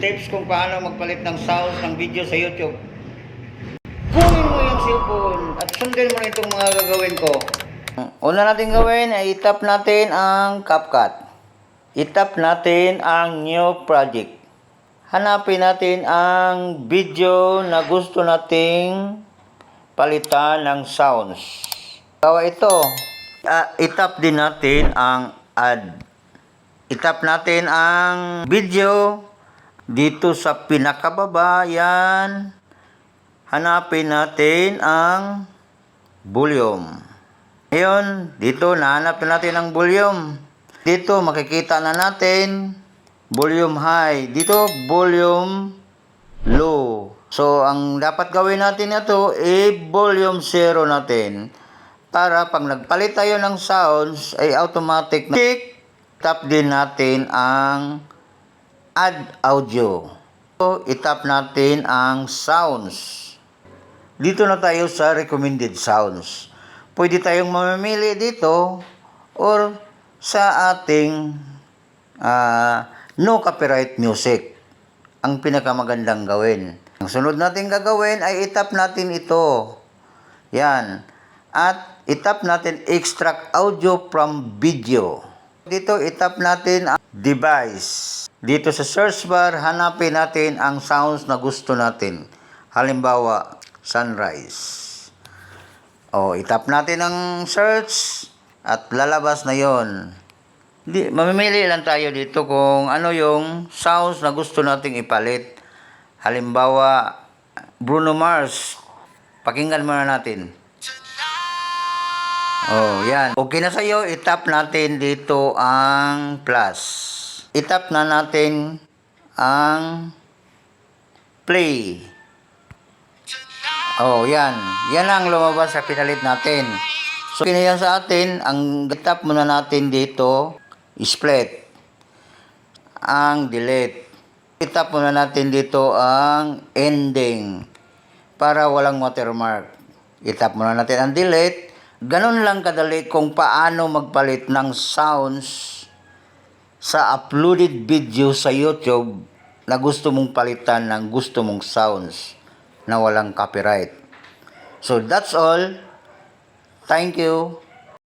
tips kung paano magpalit ng sounds ng video sa YouTube. Kunin mo yung cellphone at sundin mo itong mga gagawin ko. Una natin gawin ay itap natin ang CapCut. Itap natin ang new project. Hanapin natin ang video na gusto nating palitan ng sounds. Gawa ito. Ah, itap din natin ang add. Itap natin ang video dito sa pinakababa. Yan. Hanapin natin ang volume. Ngayon, dito nahanap na natin ang volume. Dito makikita na natin volume high. Dito volume low. So, ang dapat gawin natin ito, i-volume zero natin. Para pag nagpalit tayo ng sounds, ay automatic na tap din natin ang add audio. So, itap natin ang sounds. Dito na tayo sa recommended sounds. Pwede tayong mamimili dito or sa ating ah, no copyright music. Ang pinakamagandang gawin. Ang sunod natin gagawin ay itap natin ito. Yan. At itap natin extract audio from video. Dito itap natin ang device. Dito sa search bar, hanapin natin ang sounds na gusto natin. Halimbawa, sunrise. O, itap natin ang search at lalabas na yon. Di, mamimili lang tayo dito kung ano yung sounds na gusto nating ipalit. Halimbawa, Bruno Mars. Pakinggan muna natin. Oh, yan. Okay na sa'yo, itap natin dito ang plus. Itap na natin ang play. Oh, yan. Yan ang lumabas sa pinalit natin. So, kinayan sa atin, ang tap muna natin dito, split. Ang delete. Itap muna natin dito ang ending para walang watermark. Itap muna natin ang delete. Ganun lang kadali kung paano magpalit ng sounds sa uploaded video sa YouTube na gusto mong palitan ng gusto mong sounds na walang copyright. So that's all. Thank you.